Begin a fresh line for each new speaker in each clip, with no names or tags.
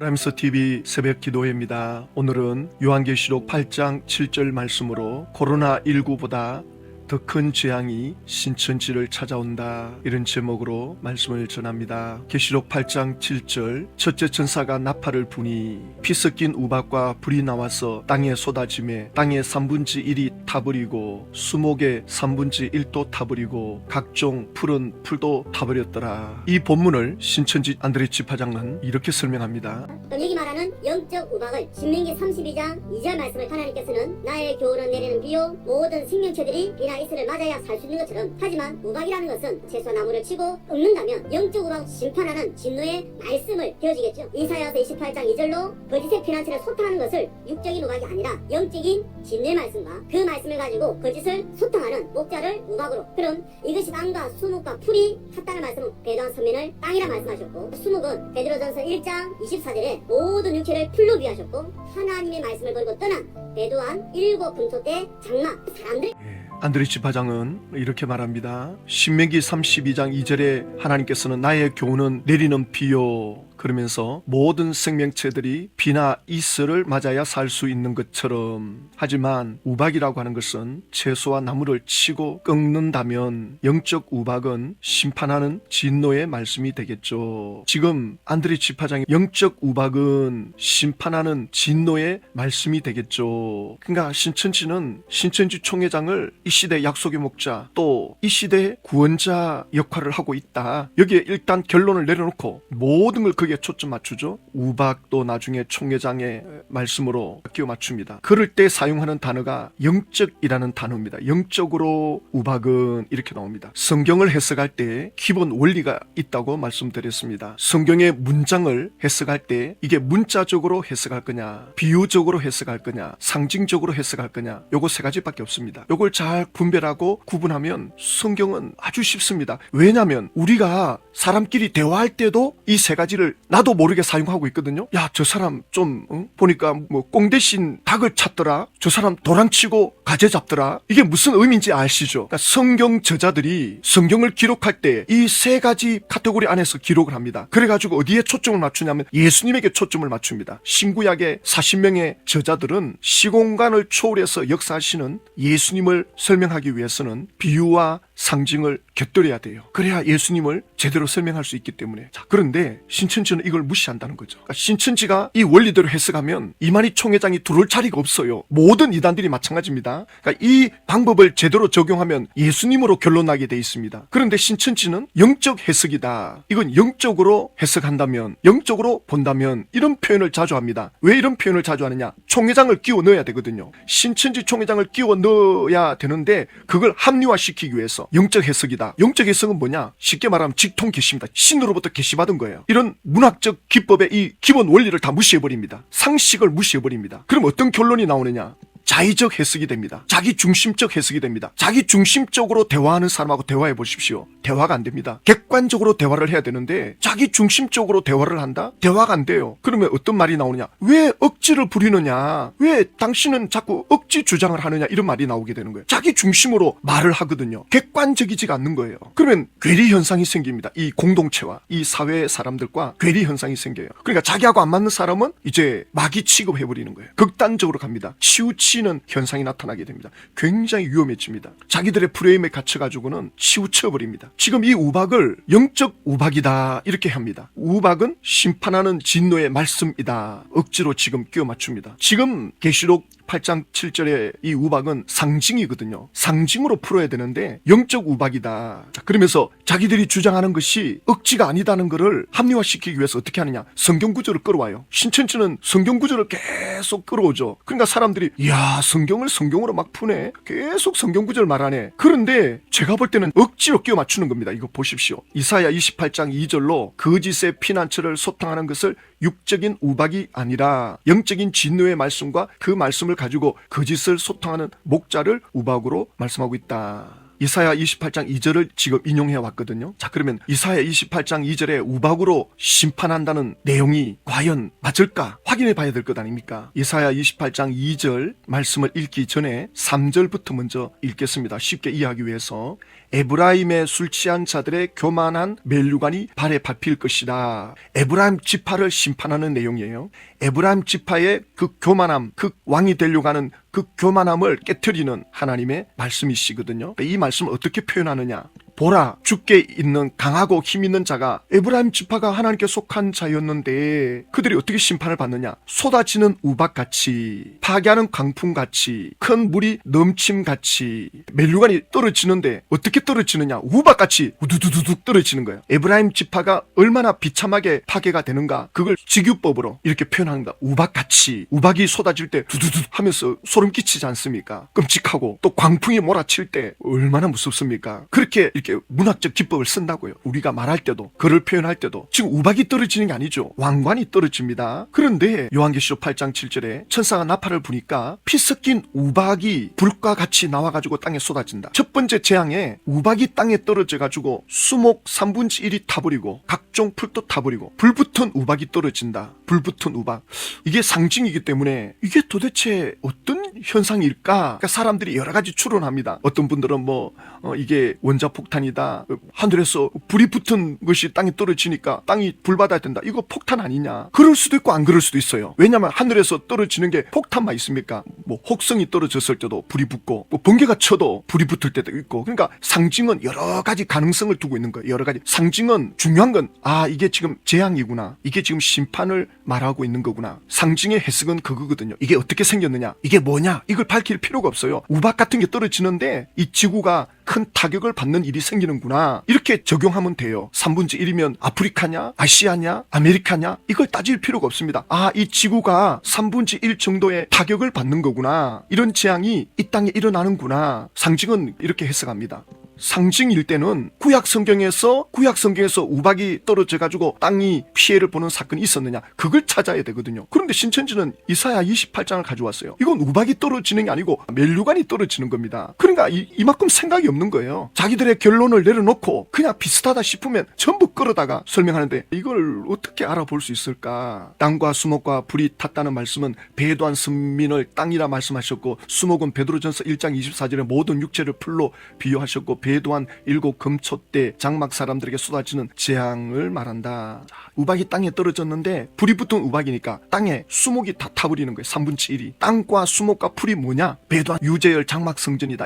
라임스 TV 새벽 기도회입니다. 오늘은 요한계시록 8장 7절 말씀으로 코로나 19보다 더 큰 재앙이 신천지를 찾아온다. 이런 제목으로 말씀을 전합니다. 계시록 8장 7절 첫째 천사가 나팔을 부니 피 섞인 우박과 불이 나와서 땅에 쏟아짐에 땅의 3분지 1이 타버리고 수목의 3분지 1도 타버리고 각종 푸른 풀도 타버렸더라. 이 본문을 신천지 안드레 지파장은 이렇게 설명합니다.
여기 말하는 영적 우박을 신명기 32장 2절 말씀을 하나님께서는 나의 교훈은 내리는 비요 모든 생명체들이 비나 이슬을 맞아야 살 수 있는 것처럼. 하지만 우박이라는 것은 채소 나무를 치고 읊는다면 영적 우박 심판하는 진노의 말씀을 되어지겠죠. 이사야서 28장 2절로 거짓의 피난처를 소탕하는 것을 육적인 우박이 아니라 영적인 진노의 말씀과 그 말씀을 가지고 거짓을 소탕하는 목자를 우박으로. 그럼 이것이 땅과 수목과 풀이 탔다는 말씀은 배도한 선민을 땅이라 말씀하셨고 수목은 베드로전서 1장 24절에 모든 육체를 풀로 비하셨고 하나님의 말씀을 걸고 떠난 배도한 일곱 금토 때 장마 사람들
안드레 지파장은 이렇게 말합니다. 신명기 32장 2절에 하나님께서는 나의 교훈은 내리는 비요. 그러면서 모든 생명체들이 비나 이슬을 맞아야 살 수 있는 것처럼 하지만 우박이라고 하는 것은 채소와 나무를 치고 꺾는다면 영적 우박은 심판하는 진노의 말씀이 되겠죠. 지금 안드레 지파장의 영적 우박은 심판하는 진노의 말씀이 되겠죠. 그러니까 신천지는 신천지 총회장을 이 시대 약속의 목자 또 이 시대의 구원자 역할을 하고 있다. 여기에 일단 결론을 내려놓고 모든 걸거 기에 초점 맞추죠. 우박도 나중에 총회장의 말씀으로 끼워 맞춥니다. 그럴 때 사용하는 단어가 영적이라는 단어입니다. 영적으로 우박은 이렇게 나옵니다. 성경을 해석할 때 기본 원리가 있다고 말씀드렸습니다. 성경의 문장을 해석할 때 이게 문자적으로 해석할 거냐, 비유적으로 해석할 거냐, 상징적으로 해석할 거냐, 요거 세 가지밖에 없습니다. 요걸 잘 분별하고 구분하면 성경은 아주 쉽습니다. 왜냐하면 우리가 사람끼리 대화할 때도 이 세 가지를 나도 모르게 사용하고 있거든요. 야, 저 사람 좀 응? 보니까 뭐 꽁 대신 닭을 찾더라. 저 사람 도랑치고 가재 잡더라. 이게 무슨 의미인지 아시죠? 그러니까 성경 저자들이 성경을 기록할 때 이 세 가지 카테고리 안에서 기록을 합니다. 그래가지고 어디에 초점을 맞추냐면 예수님에게 초점을 맞춥니다. 신구약의 40명의 저자들은 시공간을 초월해서 역사하시는 예수님을 설명하기 위해서는 비유와 상징을 곁들여야 돼요. 그래야 예수님을 제대로 설명할 수 있기 때문에. 자, 그런데 신천지는 이걸 무시한다는 거죠. 그러니까 신천지가 이 원리대로 해석하면 이만희 총회장이 들어올 자리가 없어요. 모든 이단들이 마찬가지입니다. 그러니까 이 방법을 제대로 적용하면 예수님으로 결론나게 돼 있습니다. 그런데 신천지는 영적 해석이다. 이건 영적으로 해석한다면, 영적으로 본다면 이런 표현을 자주 합니다. 왜 이런 표현을 자주 하느냐? 총회장을 끼워 넣어야 되거든요. 신천지 총회장을 끼워 넣어야 되는데 그걸 합리화시키기 위해서 영적 해석이다. 영적 해석은 뭐냐? 쉽게 말하면 직통 계시입니다. 신으로부터 계시받은 거예요. 이런 문학적 기법의 이 기본 원리를 다 무시해버립니다. 상식을 무시해버립니다. 그럼 어떤 결론이 나오느냐? 자의적 해석이 됩니다. 자기 중심적 해석이 됩니다. 자기 중심적으로 대화하는 사람하고 대화해 보십시오. 대화가 안 됩니다. 객관적으로 대화를 해야 되는데 자기 중심적으로 대화를 한다? 대화가 안 돼요. 그러면 어떤 말이 나오느냐? 왜 억지를 부리느냐? 왜 당신은 자꾸 억지 주장을 하느냐? 이런 말이 나오게 되는 거예요. 자기 중심으로 말을 하거든요. 객관적이지가 않는 거예요. 그러면 괴리 현상이 생깁니다. 이 공동체와 이 사회 사람들과 괴리 현상이 생겨요. 그러니까 자기하고 안 맞는 사람은 이제 마귀 취급해 버리는 거예요. 극단적으로 갑니다. 치우치 는 현상이 나타나게 됩니다. 굉장히 위험해집니다. 자기들의 프레임에 갇혀 가지고는 치우쳐 버립니다. 지금 이 우박을 영적 우박이다 이렇게 합니다. 우박은 심판하는 진노의 말씀이다. 억지로 지금 끼워 맞춥니다. 지금 계시록 8장 7절의 이 우박은 상징이거든요. 상징으로 풀어야 되는데 영적 우박이다. 자, 그러면서 자기들이 주장하는 것이 억지가 아니다는 것을 합리화시키기 위해서 어떻게 하느냐? 성경 구절을 끌어와요. 신천지는 성경 구절을 계속 끌어오죠. 그러니까 사람들이 이야 성경을 성경으로 막 푸네. 계속 성경 구절 말하네. 그런데 제가 볼 때는 억지로 끼워 맞추는 겁니다. 이거 보십시오. 이사야 28장 2절로 거짓의 피난처를 소탕하는 것을 육적인 우박이 아니라 영적인 진노의 말씀과 그 말씀을 가지고 거짓을 소탕하는 목자를 우박으로 말씀하고 있다. 이사야 28장 2절을 지금 인용해 왔거든요. 자, 그러면 이사야 28장 2절에 우박으로 심판한다는 내용이 과연 맞을까? 확인해 봐야 될 것 아닙니까? 이사야 28장 2절 말씀을 읽기 전에 3절부터 먼저 읽겠습니다. 쉽게 이해하기 위해서 에브라임의 술 취한 자들의 교만한 멜류관이 발에 밟힐 것이다. 에브라임 지파를 심판하는 내용이에요. 에브라임 지파의 그 교만함, 그 왕이 되려고 하는 그 교만함을 깨뜨리는 하나님의 말씀이시거든요. 이 말씀을 어떻게 표현하느냐? 보라, 죽게 있는 강하고 힘 있는 자가 에브라임 지파가 하나님께 속한 자였는데 그들이 어떻게 심판을 받느냐? 쏟아지는 우박같이, 파괴하는 강풍같이, 큰 물이 넘침같이, 멜류관이 떨어지는데 어떻게 떨어지느냐? 우박같이 우두두두둑 떨어지는 거예요. 에브라임 지파가 얼마나 비참하게 파괴가 되는가? 그걸 직유법으로 이렇게 표현합니다. 우박같이, 우박이 쏟아질 때 두두두 하면서 소름 끼치지 않습니까? 끔찍하고 또 광풍이 몰아칠 때 얼마나 무섭습니까? 그렇게 이렇게 문학적 기법을 쓴다고요. 우리가 말할 때도 글을 표현할 때도 지금 우박이 떨어지는 게 아니죠. 왕관이 떨어집니다. 그런데 요한계시록 8장 7절에 천사가 나팔을 부니까 피 섞인 우박이 불과 같이 나와가지고 땅에 쏟아진다. 첫 번째 재앙에 우박이 땅에 떨어져가지고 수목 3분의 1이 타버리고 각종 풀도 타버리고 불 붙은 우박이 떨어진다. 불 붙은 우박. 이게 상징이기 때문에 이게 도대체 어떤 현상일까? 그러니까 사람들이 여러 가지 추론합니다. 어떤 분들은 뭐 어, 이게 원자 폭탄 이다. 어, 하늘에서 불이 붙은 것이 땅에 떨어지니까 땅이 불받아야 된다. 이거 폭탄 아니냐? 그럴 수도 있고 안 그럴 수도 있어요. 왜냐면 하늘에서 떨어지는 게 폭탄만 있습니까? 뭐 혹성이 떨어졌을 때도 불이 붙고 뭐 번개가 쳐도 불이 붙을 때도 있고 그러니까 상징은 여러 가지 가능성을 두고 있는 거예요. 여러 가지 상징은 중요한 건 아 이게 지금 재앙이구나. 이게 지금 심판을 말하고 있는 거구나. 상징의 해석은 그거거든요. 이게 어떻게 생겼느냐? 이게 뭐냐? 이걸 밝힐 필요가 없어요. 우박 같은 게 떨어지는데 이 지구가 큰 타격을 받는 일이 생기는구나. 이렇게 적용하면 돼요. 3분의 1이면 아프리카냐? 아시아냐? 아메리카냐? 이걸 따질 필요가 없습니다. 아, 이 지구가 3분의 1 정도의 타격을 받는 거구나. 이런 재앙이 이 땅에 일어나는구나. 상징은 이렇게 해석합니다. 상징일 때는 구약 성경에서 구약 성경에서 우박이 떨어져 가지고 땅이 피해를 보는 사건이 있었느냐 그걸 찾아야 되거든요. 그런데 신천지는 이사야 28장을 가져왔어요. 이건 우박이 떨어지는 게 아니고 멜류관이 떨어지는 겁니다. 그러니까 이, 이만큼 생각이 없는 거예요. 자기들의 결론을 내려놓고 그냥 비슷하다 싶으면 전부 끌어다가 설명하는데 이걸 어떻게 알아볼 수 있을까? 땅과 수목과 불이 탔다는 말씀은 배도한 선민을 땅이라 말씀하셨고 수목은 베드로전서 1장 24절에 모든 육체를 풀로 비유하셨고 배도한 일곱 금초대 장막 사람들에게 쏟아지는 재앙을 말한다. 자, 우박이 땅에 떨어졌는데 불이 붙은 우박이니까 땅에 수목이 다 타버리는 거예요. 3분의 1이. 땅과 수목과 풀이 뭐냐? 배도한 유재열 장막 성전이다.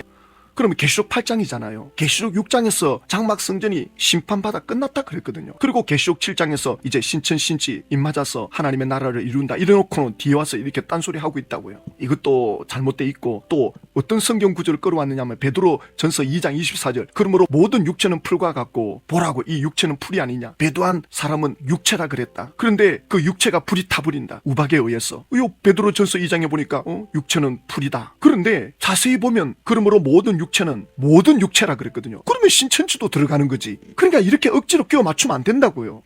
그러면 계시록 8장이잖아요. 계시록 6장에서 장막 성전이 심판받아 끝났다 그랬거든요. 그리고 계시록 7장에서 이제 신천 신지 입맞아서 하나님의 나라를 이룬다 이래놓고는 뒤에 와서 이렇게 딴소리 하고 있다고요. 이것도 잘못돼 있고 또 어떤 성경 구절을 끌어왔느냐면 베드로 전서 2장 24절 그러므로 모든 육체는 풀과 같고 보라고 이 육체는 풀이 아니냐. 배도한 사람은 육체라 그랬다. 그런데 그 육체가 불이 타버린다. 우박에 의해서. 요 베드로 전서 2장에 보니까 어? 육체는 풀이다. 그런데 자세히 보면 그러므로 모든 육체는 모든 육체라 그랬거든요. 그러면 신천지도 들어가는 거지. 그러니까 이렇게 억지로 끼워 맞추면 안 된다고요.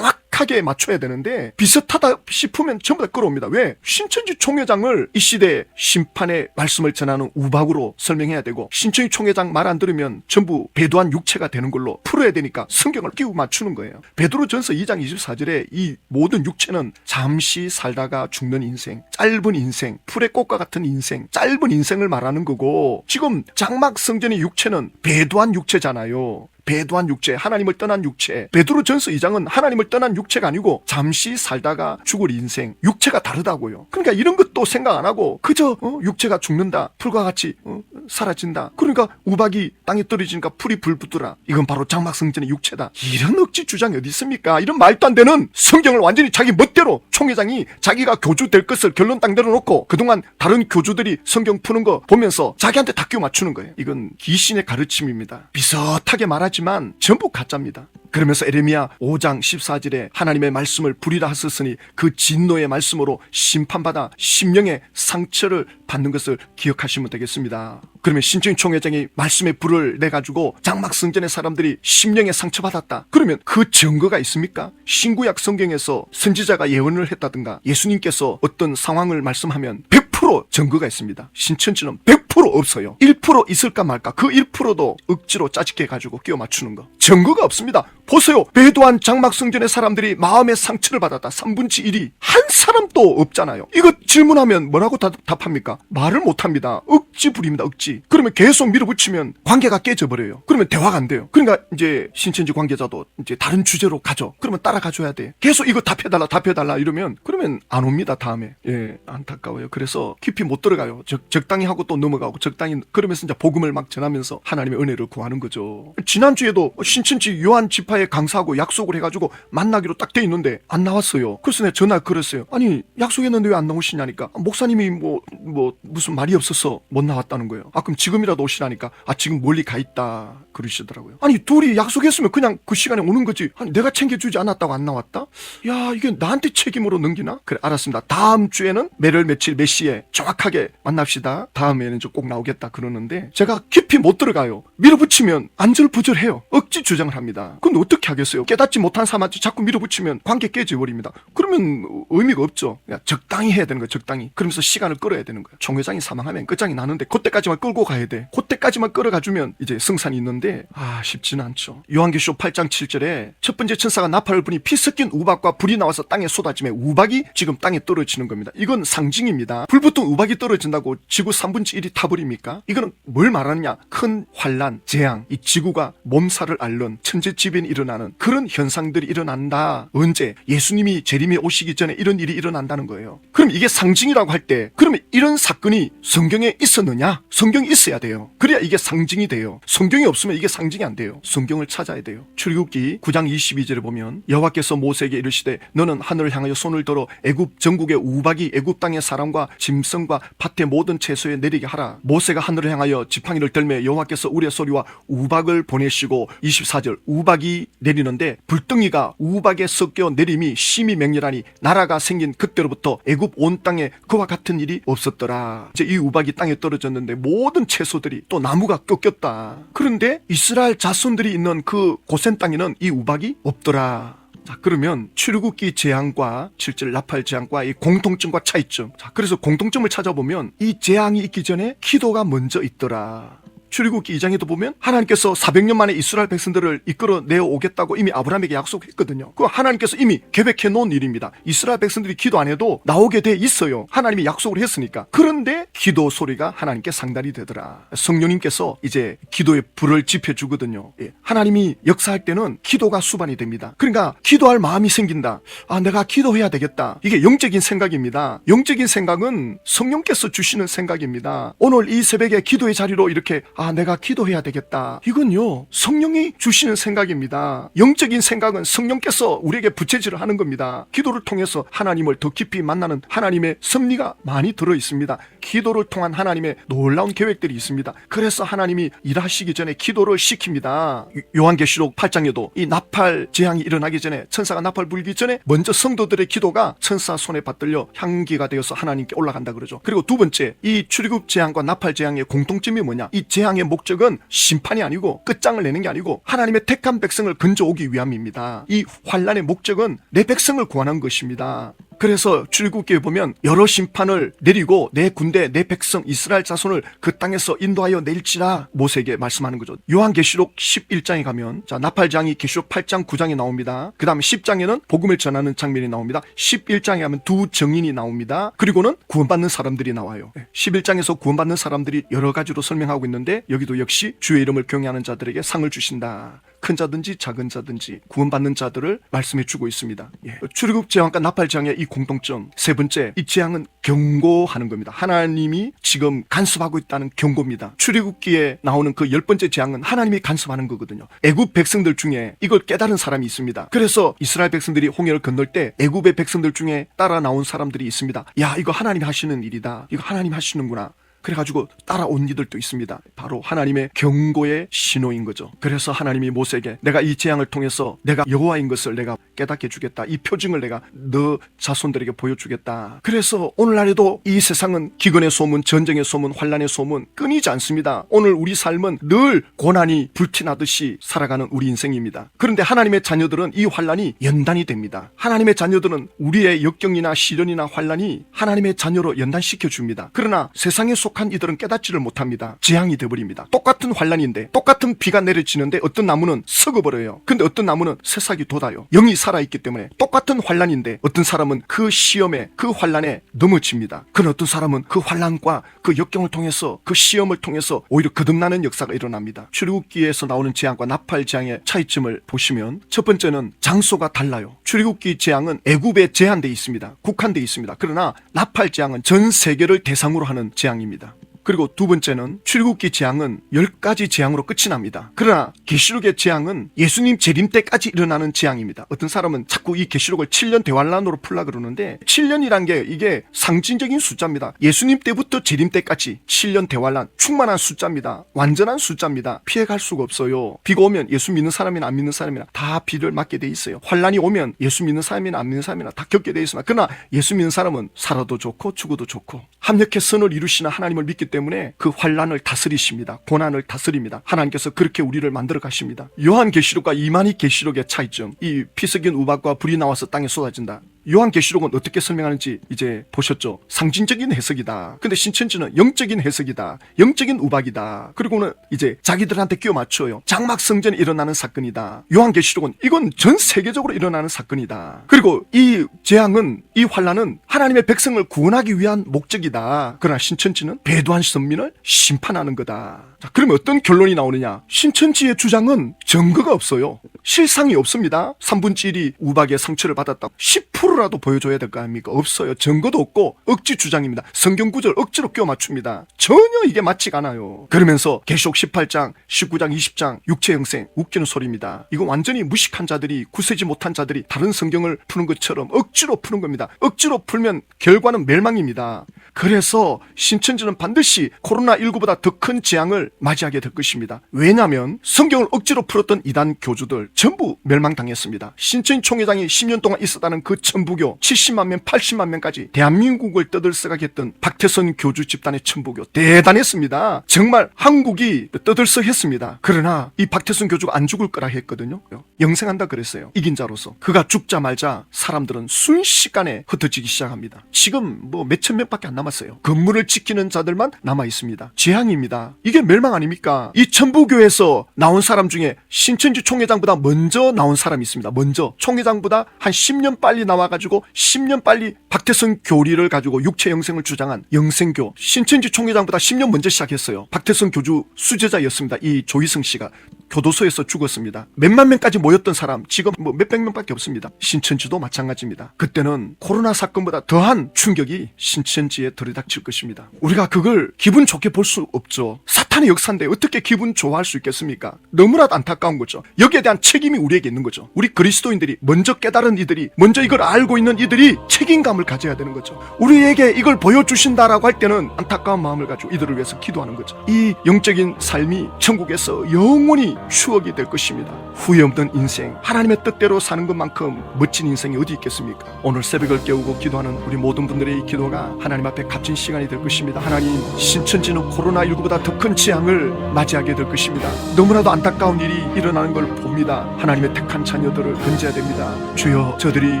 정확하게 맞춰야 되는데 비슷하다 싶으면 전부 다 끌어옵니다. 왜? 신천지 총회장을 이 시대 심판의 말씀을 전하는 우박으로 설명해야 되고 신천지 총회장 말 안 들으면 전부 배도한 육체가 되는 걸로 풀어야 되니까 성경을 끼워 맞추는 거예요. 베드로 전서 2장 24절에 이 모든 육체는 잠시 살다가 죽는 인생, 짧은 인생, 풀의 꽃과 같은 인생, 짧은 인생을 말하는 거고 지금 장막 성전의 육체는 배도한 육체잖아요. 배도한 육체, 하나님을 떠난 육체. 베드로 전서 2장은 하나님을 떠난 육체가 아니고 잠시 살다가 죽을 인생. 육체가 다르다고요. 그러니까 이런 것도 생각 안 하고 그저 어, 육체가 죽는다. 풀과 같이 어, 사라진다. 그러니까 우박이 땅에 떨어지니까 풀이 불붙더라. 이건 바로 장막성전의 육체다. 이런 억지 주장이 어디 있습니까? 이런 말도 안 되는 성경을 완전히 자기 멋대로 총회장이 자기가 교주 될 것을 결론 딱 내려놓고 그동안 다른 교주들이 성경 푸는 거 보면서 자기한테 다 끼워 맞추는 거예요. 이건 귀신의 가르침입니다. 비슷하게 말하 지만 전부 가짜입니다. 그러면서 에레미야 5장 14절에 하나님의 말씀을 불이라 하셨으니 그 진노의 말씀으로 심판받아 심령의 상처를 받는 것을 기억하시면 되겠습니다. 그러면 신청 총회장이 말씀의 불을 내 가지고 장막 성전의 사람들이 심령의 상처받았다. 그러면 그 증거가 있습니까? 신구약 성경에서 선지자가 예언을 했다든가 예수님께서 어떤 상황을 말씀하면 100% 증거가 있습니다. 신천지는 100% 없어요. 1% 있을까 말까. 그 1%도 억지로 짜집게 가지고 끼워 맞추는 거. 증거가 없습니다. 보세요. 배도한 장막 성전의 사람들이 마음의 상처를 받았다. 3분의 1이 한 사람도 없잖아요. 이거 질문하면 뭐라고 다- 답합니까? 말을 못합니다. 억 지 부립니다. 억지. 그러면 계속 밀어붙이면 관계가 깨져버려요. 그러면 대화가 안 돼요. 그러니까 이제 신천지 관계자도 이제 다른 주제로 가죠. 그러면 따라가줘야 돼. 계속 이거 답해달라 답해달라 이러면 그러면 안 옵니다. 다음에. 예 안타까워요. 그래서 깊이 못 들어가요. 적, 적당히 하고 또 넘어가고 적당히 그러면서 이제 복음을 막 전하면서 하나님의 은혜를 구하는 거죠. 지난주에도 신천지 요한 지파에 강사하고 약속을 해가지고 만나기로 딱 돼 있는데 안 나왔어요. 그래서 내가 전화 걸었어요. 아니 약속했는데 왜 안 나오시냐니까 아, 목사님이 뭐뭐 무슨 말이 없어서 못 나왔다는 거예요. 아 그럼 지금이라도 오시라니까 아 지금 멀리 가 있다 그러시더라고요. 아니 둘이 약속했으면 그냥 그 시간에 오는 거지. 아니 내가 챙겨주지 않았다고 안 나왔다? 야 이게 나한테 책임으로 넘기나? 그래 알았습니다. 다음 주에는 매월 며칠 몇 시에 정확하게 만납시다. 다음에는 좀꼭 나오겠다 그러는데 제가 깊이 못 들어가요. 밀어붙이면 안절부절해요. 억지 주장을 합니다. 근데 어떻게 하겠어요? 깨닫지 못한 사람한테 자꾸 밀어붙이면 관계 깨져버립니다. 그러면 의미가 없죠. 그냥 적당히 해야 되는 거예요. 적당히. 그러면서 시간을 끌어야 되는 거예요. 총회장이 사망하면 끝장이 나는 데 그때까지만 끌고 가야 돼. 그때까지만 끌어가주면 이제 승산이 있는데 아 쉽지는 않죠. 요한계시록 8장 7절에 첫 번째 천사가 나팔을 부니 피 섞인 우박과 불이 나와서 땅에 쏟아지며 우박이 지금 땅에 떨어지는 겁니다. 이건 상징입니다. 불 붙은 우박이 떨어진다고 지구 3분의 1이 타버립니까? 이거는 뭘 말하느냐? 큰 환란, 재앙, 이 지구가 몸살을 앓는 천재지변이 일어나는 그런 현상들이 일어난다. 언제? 예수님이 재림에 오시기 전에 이런 일이 일어난다는 거예요. 그럼 이게 상징이라고 할 때, 그러면 이런 사건이 성경에 있었 느냐? 성경이 있어야 돼요. 그래야 이게 상징이 돼요. 성경이 없으면 이게 상징이 안 돼요. 성경을 찾아야 돼요. 출애굽기 9장 22절에 보면 여호와께서 모세에게 이르시되 너는 하늘을 향하여 손을 들어 애굽 전국의 우박이 애굽 땅의 사람과 짐승과 밭의 모든 채소에 내리게 하라. 모세가 하늘을 향하여 지팡이를 들매 여호와께서 우리의 소리와 우박을 보내시고 24절 우박이 내리는데 불덩이가 우박에 섞여 내림이 심히 맹렬하니 나라가 생긴 그때로부터 애굽 온 땅에 그와 같은 일이 없었더라. 이제 이 우박이 땅에 떨어 졌는데 모든 채소들이 또 나무가 꺾였다. 그런데 이스라엘 자손들이 있는 그 고센 땅에는 이 우박이 없더라. 자, 그러면 출애굽기 재앙과 실질 나팔 재앙과의 공통점과 차이점. 자, 그래서 공통점을 찾아보면 이 재앙이 있기 전에 기도가 먼저 있더라. 출애굽기 2장에도 보면 하나님께서 400년 만에 이스라엘 백성들을 이끌어 내어 오겠다고 이미 아브라함에게 약속했거든요. 그 하나님께서 이미 계획해 놓은 일입니다. 이스라엘 백성들이 기도 안 해도 나오게 돼 있어요. 하나님이 약속을 했으니까. 그런데 기도 소리가 하나님께 상달이 되더라. 성령님께서 이제 기도의 불을 지펴 주거든요. 예. 하나님이 역사할 때는 기도가 수반이 됩니다. 그러니까 기도할 마음이 생긴다. 아, 내가 기도해야 되겠다. 이게 영적인 생각입니다. 영적인 생각은 성령께서 주시는 생각입니다. 오늘 이 새벽에 기도의 자리로 이렇게 아, 내가 기도해야 되겠다. 이건요, 성령이 주시는 생각입니다. 영적인 생각은 성령께서 우리에게 부채질을 하는 겁니다. 기도를 통해서 하나님을 더 깊이 만나는 하나님의 섭리가 많이 들어 있습니다. 기도를 통한 하나님의 놀라운 계획들이 있습니다. 그래서 하나님이 일하시기 전에 기도를 시킵니다. 요- 요한계시록 8장에도 이 나팔 재앙이 일어나기 전에 천사가 나팔 불기 전에 먼저 성도들의 기도가 천사 손에 받들려 향기가 되어서 하나님께 올라간다 그러죠. 그리고 두 번째 이 출애굽 재앙과 나팔 재앙의 공통점이 뭐냐? 이 재앙 의 목적은 심판이 아니고 끝장을 내는 게 아니고 하나님의 택한 백성을 건져오기 위함입니다. 이 환란의 목적은 내 백성을 구하는 것입니다. 그래서 출애굽기에 보면 여러 심판을 내리고 내 군대 내 백성 이스라엘 자손을 그 땅에서 인도하여 낼지라 모세에게 말씀하는 거죠. 요한계시록 11장에 가면 자 나팔장이 계시록 8장 9장에 나옵니다. 그 다음에 10장에는 복음을 전하는 장면이 나옵니다. 11장에 가면 두 증인이 나옵니다. 그리고는 구원받는 사람들이 나와요. 11장에서 구원받는 사람들이 여러 가지로 설명하고 있는데 여기도 역시 주의 이름을 경외하는 자들에게 상을 주신다. 큰 자든지 작은 자든지 구원받는 자들을 말씀해 주고 있습니다. 예. 출애굽 재앙과 나팔 재앙의 이 공통점 세 번째 이 재앙은 경고하는 겁니다. 하나님이 지금 간섭하고 있다는 경고입니다. 출애굽기에 나오는 그 열 번째 재앙은 하나님이 간섭하는 거거든요. 애굽 백성들 중에 이걸 깨달은 사람이 있습니다. 그래서 이스라엘 백성들이 홍해를 건널 때 애굽의 백성들 중에 따라 나온 사람들이 있습니다. 야 이거 하나님이 하시는 일이다. 이거 하나님 하시는구나. 그래가지고 따라온 이들도 있습니다. 바로 하나님의 경고의 신호인 거죠. 그래서 하나님이 모세에게 내가 이 재앙을 통해서 내가 여호와인 것을 내가 깨닫게 주겠다. 이 표징을 내가 너 자손들에게 보여주겠다. 그래서 오늘날에도 이 세상은 기근의 소문, 전쟁의 소문, 환란의 소문 끊이지 않습니다. 오늘 우리 삶은 늘 고난이 불티나듯이 살아가는 우리 인생입니다. 그런데 하나님의 자녀들은 이 환란이 연단이 됩니다. 하나님의 자녀들은 우리의 역경이나 시련이나 환란이 하나님의 자녀로 연단시켜 줍니다. 그러나 세상에 속한 부족한 이들은 깨닫지를 못합니다. 재앙이 돼버립니다. 똑같은 환란인데 똑같은 비가 내려지는데 어떤 나무는 썩어버려요. 근데 어떤 나무는 새싹이 돋아요. 영이 살아있기 때문에 똑같은 환란인데 어떤 사람은 그 시험에 그 환란에 넘어집니다. 그런 어떤 사람은 그 환란과 그 역경을 통해서 그 시험을 통해서 오히려 거듭나는 역사가 일어납니다. 출애굽기에서 나오는 재앙과 나팔 재앙의 차이점을 보시면 첫 번째는 장소가 달라요. 출애굽기 재앙은 애굽에 제한돼 있습니다. 국한돼 있습니다. 그러나 나팔 재앙은 전 세계를 대상으로 하는 재앙입니다. 그리고 두 번째는 출애굽기 재앙은 열 가지 재앙으로 끝이 납니다. 그러나 계시록의 재앙은 예수님 재림 때까지 일어나는 재앙입니다. 어떤 사람은 자꾸 이 계시록을 7년 대환란으로 풀라 그러는데 7년이란 게 이게 상징적인 숫자입니다. 예수님 때부터 재림 때까지 7년 대환란 충만한 숫자입니다. 완전한 숫자입니다. 피해갈 수가 없어요. 비가 오면 예수 믿는 사람이나 안 믿는 사람이나 다 비를 맞게 돼 있어요. 환란이 오면 예수 믿는 사람이나 안 믿는 사람이나 다 겪게 돼 있습니다. 그러나 예수 믿는 사람은 살아도 좋고 죽어도 좋고 합력해 선을 이루시는 하나님을 믿기 때문에 그 환란을 다스리십니다. 고난을 다스립니다. 하나님께서 그렇게 우리를 만들어 가십니다. 요한 계시록과 이만희 계시록의 차이점. 이 피석인 우박과 불이 나와서 땅에 쏟아진다. 요한 계시록은 어떻게 설명하는지 이제 보셨죠? 상징적인 해석이다. 근데 신천지는 영적인 해석이다. 영적인 우박이다. 그리고는 이제 자기들한테 끼워 맞춰요. 장막 성전에 일어나는 사건이다. 요한 계시록은 이건 전 세계적으로 일어나는 사건이다. 그리고 이 재앙은 이 환란은 하나님의 백성을 구원하기 위한 목적이다. 그러나 신천지는 배도한 선민을 심판하는 거다. 자, 그러면 어떤 결론이 나오느냐? 신천지의 주장은 증거가 없어요. 실상이 없습니다. 3분의 1이 우박의 상처를 받았다. 10%라도 보여줘야 될 거 아닙니까? 없어요. 증거도 없고 억지 주장입니다. 성경 구절 억지로 끼워 맞춥니다. 전혀 이게 맞지가 않아요. 그러면서 계시록 18장, 19장, 20장 육체 형생 웃기는 소리입니다. 이거 완전히 무식한 자들이 구세지 못한 자들이 다른 성경을 푸는 것처럼 억지로 푸는 겁니다. 억지로 풀면 결과는 멸망입니다. 그래서 신천지는 반드시 코로나19보다 더 큰 재앙을 맞이하게 될 것입니다. 왜냐하면 성경을 억지로 풀었던 이단 교주들 전부 멸망당했습니다. 신천 총회장이 10년 동안 있었다는 그 천부교 70만 명, 80만 명까지 대한민국을 떠들썩하게 했던 박태선 교주 집단의 천부교 대단했습니다. 정말 한국이 떠들썩했습니다. 그러나 이 박태선 교주가 안 죽을 거라 했거든요. 영생한다 그랬어요. 이긴 자로서. 그가 죽자 말자 사람들은 순식간에 흩어지기 시작합니다. 지금 뭐 몇천 명밖에 안 남 았어요. 건물을 지키는 자들만 남아 있습니다. 재앙입니다. 이게 멸망 아닙니까? 이 천부교에서 나온 사람 중에 신천지 총회장보다 먼저 나온 사람이 있습니다. 먼저 총회장보다 한 10년 빨리 나와가지고 10년 빨리 박태선 교리를 가지고 육체 영생을 주장한 영생교 신천지 총회장보다 10년 먼저 시작했어요. 박태선 교주 수제자였습니다. 이 조희승 씨가 교도소에서 죽었습니다. 몇만 명까지 모였던 사람 지금 뭐 몇백 명밖에 없습니다. 신천지도 마찬가지입니다. 그때는 코로나 사건보다 더한 충격이 신천지에 들이닥칠 것입니다. 우리가 그걸 기분 좋게 볼 수 없죠. 사탄의 역사인데 어떻게 기분 좋아할 수 있겠습니까? 너무나도 안타까운 거죠. 여기에 대한 책임이 우리에게 있는 거죠. 우리 그리스도인들이 먼저 깨달은 이들이 먼저 이걸 알고 있는 이들이 책임감을 가져야 되는 거죠. 우리에게 이걸 보여주신다라고 할 때는 안타까운 마음을 가지고 이들을 위해서 기도하는 거죠. 이 영적인 삶이 천국에서 영원히 추억이 될 것입니다. 후회 없는 인생, 하나님의 뜻대로 사는 것만큼 멋진 인생이 어디 있겠습니까? 오늘 새벽을 깨우고 기도하는 우리 모든 분들의 이 기도가 하나님 앞에 값진 시간이 될 것입니다. 하나님, 신천지는 코로나19보다 더 큰 재앙을 맞이하게 될 것입니다. 너무나도 안타까운 일이 일어나는 걸 봅니다. 하나님의 택한 자녀들을 건져야 됩니다. 주여, 저들이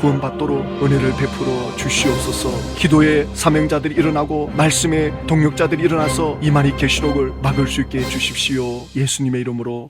구원받도록 은혜를 베풀어 주시옵소서. 기도의 사명자들이 일어나고 말씀의 동력자들이 일어나서 이만희 계시록을 막을 수 있게 해 주십시오. 예수님의 이름으로